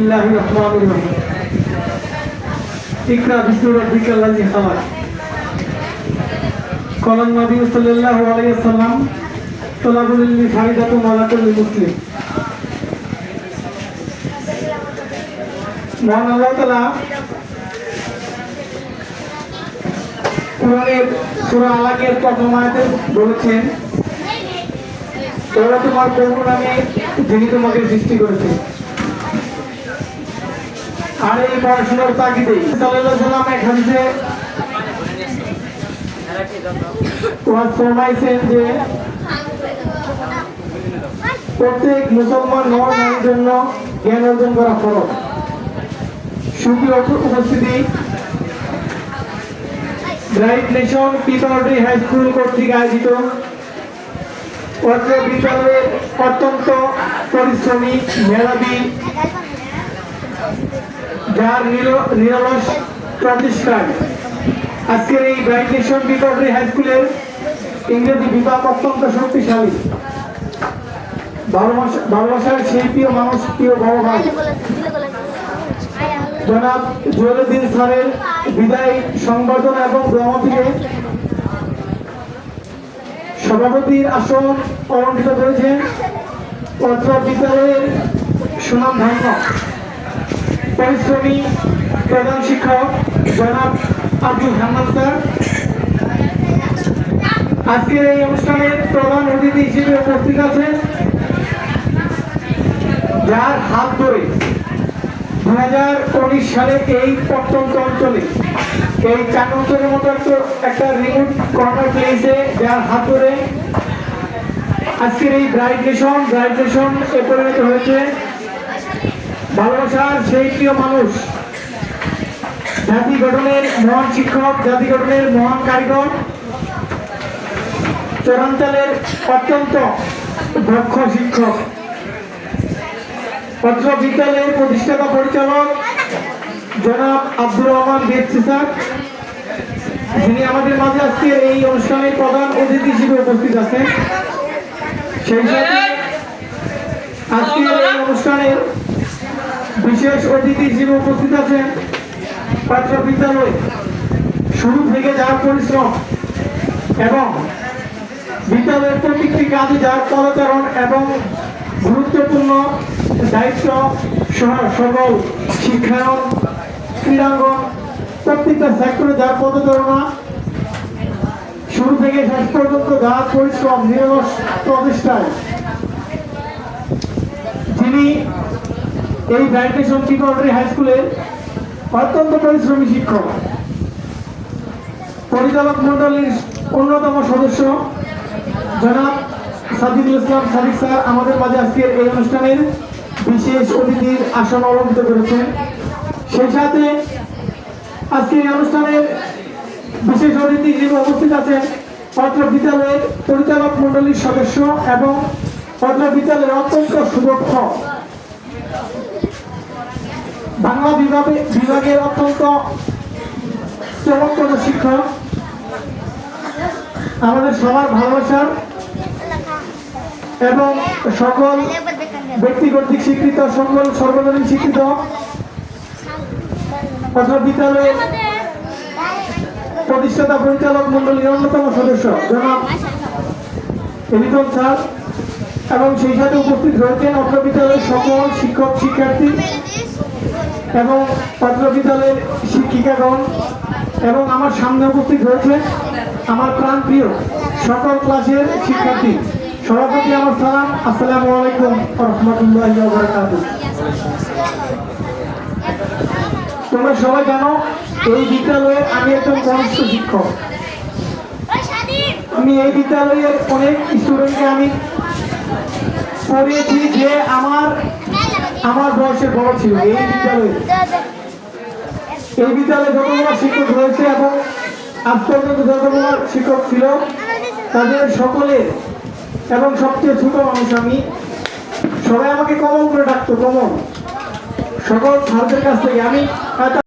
الله الرحمن الرحيم اقرأ باسم ربك الذي خلق قال النبي صلى الله عليه وسلم طلب العلم فائدة على كل مسلم মহান আল্লাহ তালা কোরআনের সূরা আলাকের প্রথম আয়াতে বলেছেন তোরা তোমার প্রভু নামে যিনি তোমাকে সৃষ্টি করেছে আর এই পড়াশোনার তাগিদে ফরমাইছেন যে প্রত্যেক মুসলমান নর নারীর জন্য জ্ঞান অর্জন করা ফরজ। সুপ্রিয় উপস্থিতি। নেশন পিপারডি হাই স্কুল কর্তৃক আয়োজিত অত্র বিদ্যালয়ের অত্যন্ত পরিশ্রমী মেধাবী যার নির- নিরলস প্রতিষ্ঠান। আজকের এই ব্রাইট নেশন পিপারডি হাই স্কুলের ইংরেজি বিভাগ অত্যন্ত শক্তিশালী। ভালোবাসা ভালোবাসার সেই প্রিয় মানুষ প্রিয় বড় ভাই জনাব জুয়েলুদ্দিন স্যারের বিদায় সংবর্ধনা এবং গ্রহণটিকে সভাপতির আসন অলঙ্কৃত করেছেন অত্র বিদ্যালয়ের সুনাম ধন্য। পরিশ্রমী প্রধান শিক্ষক জনাব আব্দুল হান্নান স্যার। আজকের এই অনুষ্ঠানের প্রধান অতিথি হিসেবে উপস্থিত আছেন যার হাত ধরে দু হাজার উনিশ সালে এই প্রত্যন্ত অঞ্চলে, এই চাকঞ্চলের মতো একটা রিমোট কর্নার প্লেসে যার হাত ধরে আজকের এই ব্রাইট নেশন এ পরিণত হয়েছে। ভালোবাসার সেই প্রিয় মানুষ, জাতি গঠনের মহান শিক্ষক, জাতি গঠনের মহান কারিগর চরাঞ্চলের অত্যন্ত দক্ষ শিক্ষক পত্র বিদ্যালয়ের প্রতিষ্ঠাতা পরিচালক জনাব আব্দুর রহমান বেদসি স্যার, যিনি আমাদের মাঝে আজকে এই অনুষ্ঠানের প্রধান অতিথি হিসেবে উপস্থিত আছেন। সেই সাথে আজকের এই অনুষ্ঠানের বিশেষ অতিথি হিসেবে উপস্থিত আছেন পাত্র বিদ্যালয়। শুরু থেকে যার পরিশ্রম এবং বিদ্যালয়ের প্রত্যেকটি কাজে যার পদচারণ এবং গুরুত্বপূর্ণ দায়িত্ব সহ সকল শিক্ষায়ন, ক্রীড়াঙ্গন, প্রত্যেকটা সেক্টরে যার পদচারণা শুরু থেকে শেষ পর্যন্ত যার পরিশ্রম, নিরলস প্রচেষ্টায়। যিনি এই ব্যান্ডেশন টিকরি হাই স্কুলের অত্যন্ত পরিশ্রমী শিক্ষক। পরিচালক মন্ডলীর অন্যতম সদস্য জনাব সাদিকুল ইসলাম সাদিক স্যার আমাদের মাঝে আজকের এই অনুষ্ঠানের বিশেষ অতিথির আসন অলঙ্কিত করেছেন। সেই সাথে আজকের এই অনুষ্ঠানের বিশেষ অতিথি হিসেবে উপস্থিত আছেন পত্র বিদ্যালয়ের পরিচালক মন্ডলীর সদস্য এবং পত্র বিদ্যালয়ের অত্যন্ত সুদক্ষ বাংলা বিভাগে বিভাগের অত্যন্ত চমৎকার শিক্ষক। আমাদের সবার ভালোবাসার এবং সকল ব্যক্তি কর্তৃক স্বীকৃত, সকল সর্বজনীন স্বীকৃত। বিদ্যালয়ের প্রতিষ্ঠাতা, পরিচালক মন্ডলীর অন্যতম সদস্য, জনাব এলিটন স্যার। এবং সেই সাথে উপস্থিত রয়েছেন অত্র বিদ্যালয়ের সকল শিক্ষক, শিক্ষার্থী এবং অত্র বিদ্যালয়ের শিক্ষিকাগণ এবং আমার সামনে উপস্থিত রয়েছে আমার প্রাণ প্রিয় সকল ক্লাসের শিক্ষার্থী। সভাপতি আমার সালাম, আসসালামু আলাইকুম রহমতুল্লাহ তোমরা সবাই জানো, এই বিদ্যালয়ে আমি একজন কনিষ্ঠ শিক্ষক। আমি এই বিদ্যালয়ের অনেক স্টুডেন্টকে আমি পড়িয়েছি যে আমার আমার বয়সে বড় ছিল, এই বিদ্যালয়ে। এই বিদ্যালয়ে যতগুলো শিক্ষক রয়েছে এবং আজ পর্যন্ত যতগুলো শিক্ষক ছিল, তাদের সকলের এবং সবচেয়ে ছোট মানুষ আমি, সবাই আমাকে কমন করে ডাকতো, কমন। সকল স্যারদের কাছ থেকে আমি